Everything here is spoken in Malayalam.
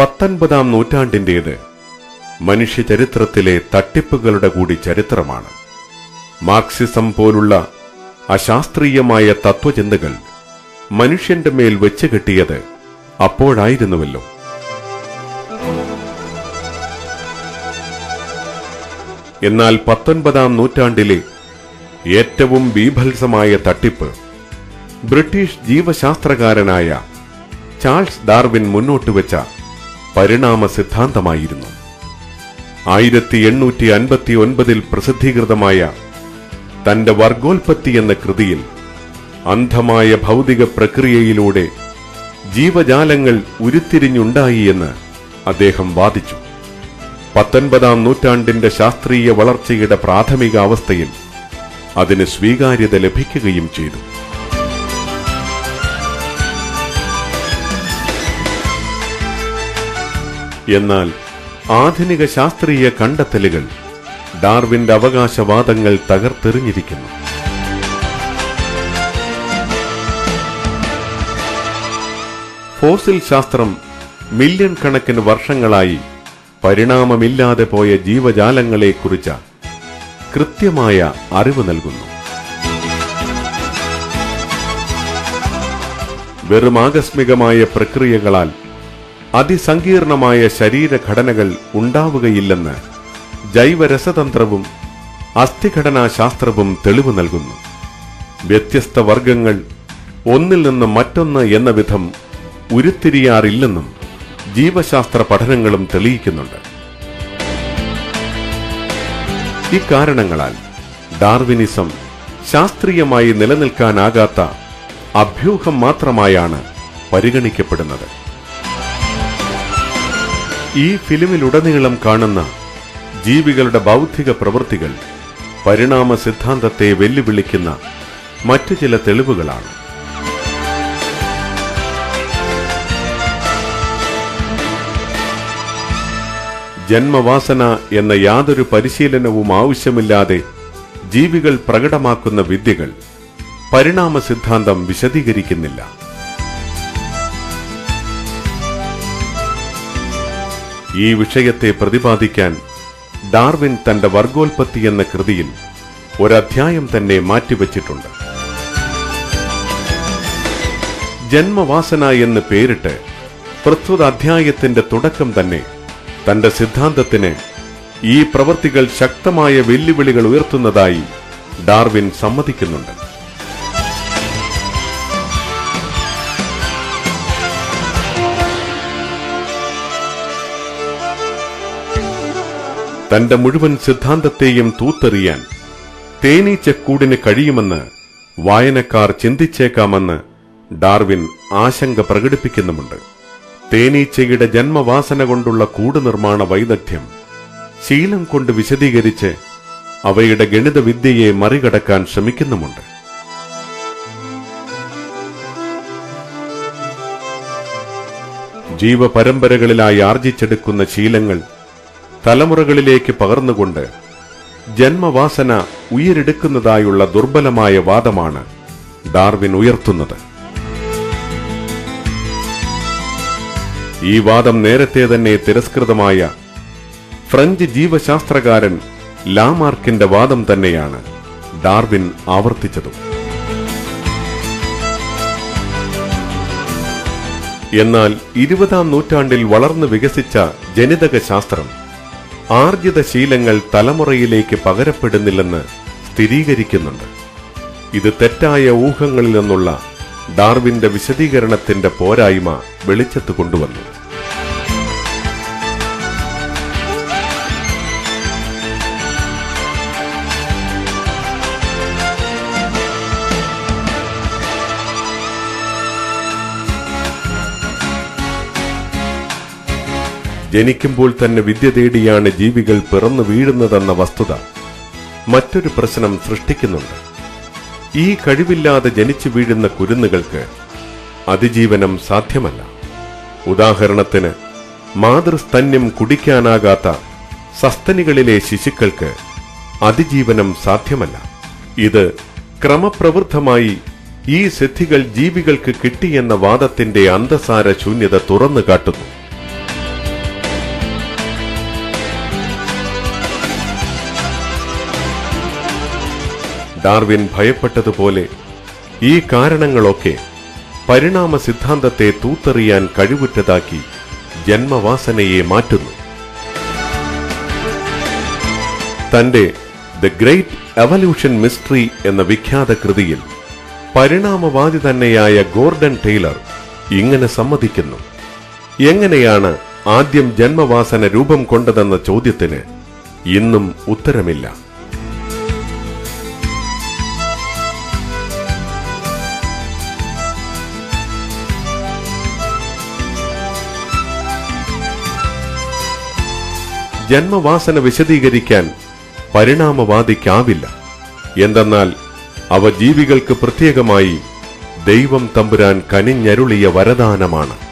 പത്തൊൻപതാം മനുഷ്യ ചരിത്രത്തിലെ തട്ടിപ്പുകളുടെ കൂടി ചരിത്രമാണ്. മാർക്സിസം പോലുള്ള അശാസ്ത്രീയമായ തത്വചിന്തകൾ മനുഷ്യന്റെ മേൽ വെച്ച് കെട്ടിയത് അപ്പോഴായിരുന്നുവല്ലോ. എന്നാൽ പത്തൊൻപതാം നൂറ്റാണ്ടിലെ ഏറ്റവും ബീഭത്സമായ തട്ടിപ്പ് ബ്രിട്ടീഷ് ജീവശാസ്ത്രകാരനായ ചാൾസ് ഡാർവിൻ മുന്നോട്ട് വെച്ച പരിണാമ സിദ്ധാന്തമായിരുന്നു. ആയിരത്തി എണ്ണൂറ്റി അൻപത്തി ഒൻപതിൽ പ്രസിദ്ധീകൃതമായ തന്റെ വർഗോൽപത്തി എന്ന കൃതിയിൽ അന്ധമായ ഭൗതിക പ്രക്രിയയിലൂടെ ജീവജാലങ്ങൾ ഉരുത്തിരിഞ്ഞുണ്ടായി എന്ന് അദ്ദേഹം വാദിച്ചു. പത്തൊൻപതാം നൂറ്റാണ്ടിന്റെ ശാസ്ത്രീയ വളർച്ചയുടെ പ്രാഥമിക അവസ്ഥയിൽ അതിന് സ്വീകാര്യത ലഭിക്കുകയും ചെയ്തു. എന്നാൽ ആധുനിക ശാസ്ത്രീയ കണ്ടെത്തലുകൾ ഡാർവിന്റെ അവകാശവാദങ്ങൾ തകർത്തെറിഞ്ഞിരിക്കുന്നു. ഫോസിൽ ശാസ്ത്രം മില്യൺ കണക്കിന് വർഷങ്ങളായി പരിണാമമില്ലാതെ പോയ ജീവജാലങ്ങളെക്കുറിച്ച് കൃത്യമായ അറിവ് നൽകുന്നു. വെറും ആകസ്മികമായ പ്രക്രിയകളാൽ അതിസങ്കീർണമായ ശരീരഘടനകൾ ഉണ്ടാവുകയില്ലെന്ന് ജൈവരസതന്ത്രവും അസ്ഥിഘടനാശാസ്ത്രവും തെളിവ് നൽകുന്നു. വ്യത്യസ്ത വർഗങ്ങൾ ഒന്നിൽ നിന്ന് മറ്റൊന്ന് എന്ന വിധം ഉരുത്തിരിയാറില്ലെന്നും ജീവശാസ്ത്ര പഠനങ്ങളും തെളിയിക്കുന്നുണ്ട്. ഇക്കാരണങ്ങളാൽ ഡാർവിനിസം ശാസ്ത്രീയമായി നിലനിൽക്കാനാകാത്ത അഭ്യൂഹം മാത്രമായാണ് പരിഗണിക്കപ്പെടുന്നത്. ഈ ഫിലിമിലുടനീളം കാണുന്ന ജീവികളുടെ ബൗദ്ധിക പ്രവൃത്തികൾ പരിണാമ സിദ്ധാന്തത്തെ വെല്ലുവിളിക്കുന്ന മറ്റു ചില തെളിവുകളാണ്. ജന്മവാസന എന്ന യാതൊരു പരിശീലനവും ആവശ്യമില്ലാതെ ജീവികൾ പ്രകടമാക്കുന്ന വിദ്യകൾ പരിണാമ സിദ്ധാന്തം വിശദീകരിക്കുന്നില്ല. ഈ വിഷയത്തെ പ്രതിപാദിക്കാൻ ഡാർവിൻ തന്റെ വർഗോൽപത്തി എന്ന കൃതിയിൽ ഒരധ്യായം തന്നെ മാറ്റിവച്ചിട്ടുണ്ട്. ജന്മവാസന എന്ന് പേരിട്ട് പ്രസ്തുത അധ്യായത്തിന്റെ തുടക്കം തന്നെ തന്റെ സിദ്ധാന്തത്തിന് ഈ പ്രവൃത്തികൾ ശക്തമായ വെല്ലുവിളികൾ ഉയർത്തുന്നതായി ഡാർവിൻ സമ്മതിക്കുന്നുണ്ട്. തന്റെ മുഴുവൻ സിദ്ധാന്തത്തെയും തൂത്തെറിയാൻ തേനീച്ചക്കൂടിന് കഴിയുമെന്ന് വായനക്കാർ ചിന്തിച്ചേക്കാമെന്ന് ഡാർവിൻ ആശങ്ക പ്രകടിപ്പിക്കുന്നുമുണ്ട്. തേനീച്ചയുടെ ജന്മവാസന കൊണ്ടുള്ള കൂട് നിർമ്മാണ വൈദഗ്ധ്യം ശീലം കൊണ്ട് വിശദീകരിച്ച് അവയുടെ ഗണിതവിദ്യയെ മറികടക്കാൻ ശ്രമിക്കുന്നുമുണ്ട്. ജീവപരമ്പരകളിലായി ആർജിച്ചെടുക്കുന്ന ശീലങ്ങൾ തലമുറകളിലേക്ക് പകർന്നുകൊണ്ട് ജന്മവാസന ഉയരെടുക്കുന്നതായുള്ള ദുർബലമായ വാദമാണ് ഡാർവിൻ ഉയർത്തുന്നത്. ഈ വാദം നേരത്തെ തന്നെ തിരസ്കൃതമായ ഫ്രഞ്ച് ജീവശാസ്ത്രകാരൻ ലാമാർക്കിന്റെ വാദം തന്നെയാണ് ഡാർവിൻ ആവർത്തിച്ചതും. എന്നാൽ ഇരുപതാം നൂറ്റാണ്ടിൽ വളർന്നു വികസിച്ച ജനിതക ശാസ്ത്രം ആർജിത ശീലങ്ങൾ തലമുറയിലേക്ക് പകരപ്പെടുന്നില്ലെന്ന് സ്ഥിരീകരിക്കുന്നുണ്ട്. ഇത് തെറ്റായ ഊഹങ്ങളിൽ നിന്നുള്ള ഡാർവിന്റെ വിശദീകരണത്തിന്റെ പോരായ്മ വെളിച്ചത്ത് കൊണ്ടുവന്നു. ജനിക്കുമ്പോൾ തന്നെ വിദ്യ തേടിയാണ് ജീവികൾ പിറന്നു വീഴുന്നതെന്ന വസ്തുത മറ്റൊരു പ്രശ്നം സൃഷ്ടിക്കുന്നുണ്ട്. ഈ കഴിവില്ലാതെ ജനിച്ചു വീഴുന്ന കുരുന്നുകൾക്ക് അതിജീവനം സാധ്യമല്ല. ഉദാഹരണത്തിന് മാതൃസ്തന്യം കുടിക്കാനാകാത്ത സസ്തനികളിലെ ശിശുക്കൾക്ക് അതിജീവനം സാധ്യമല്ല. ഇത് ക്രമപ്രവൃദ്ധമായി ഈ സിദ്ധികൾ ജീവികൾക്ക് കിട്ടിയെന്ന വാദത്തിന്റെ അന്തസാര ശൂന്യത തുറന്നു കാട്ടുന്നു. ഡാർവിൻ ഭയപ്പെട്ടതുപോലെ ഈ കാരണങ്ങളൊക്കെ പരിണാമ സിദ്ധാന്തത്തെ തൂത്തെറിയാൻ കഴിവുറ്റതാക്കി ജന്മവാസനയെ മാറ്റുന്നു. തന്റെ ദ ഗ്രേറ്റ് എവല്യൂഷൻ മിസ്റ്ററി എന്ന വിഖ്യാത കൃതിയിൽ പരിണാമവാദി തന്നെയായ ഗോർഡൻ ടൈലർ ഇങ്ങനെ സമ്മതിക്കുന്നു. എങ്ങനെയാണ് ആദ്യം ജന്മവാസന രൂപം കൊണ്ടതെന്ന ചോദ്യത്തിന് ഇന്നും ഉത്തരമില്ല. ജന്മവാസന വിശദീകരിക്കാൻ പരിണാമവാദിക്കാവില്ല. എന്തെന്നാൽ അവ ജീവികൾക്ക് പ്രത്യേകമായി ദൈവം തമ്പുരാൻ കനിഞ്ഞരുളിയ വരദാനമാണ്.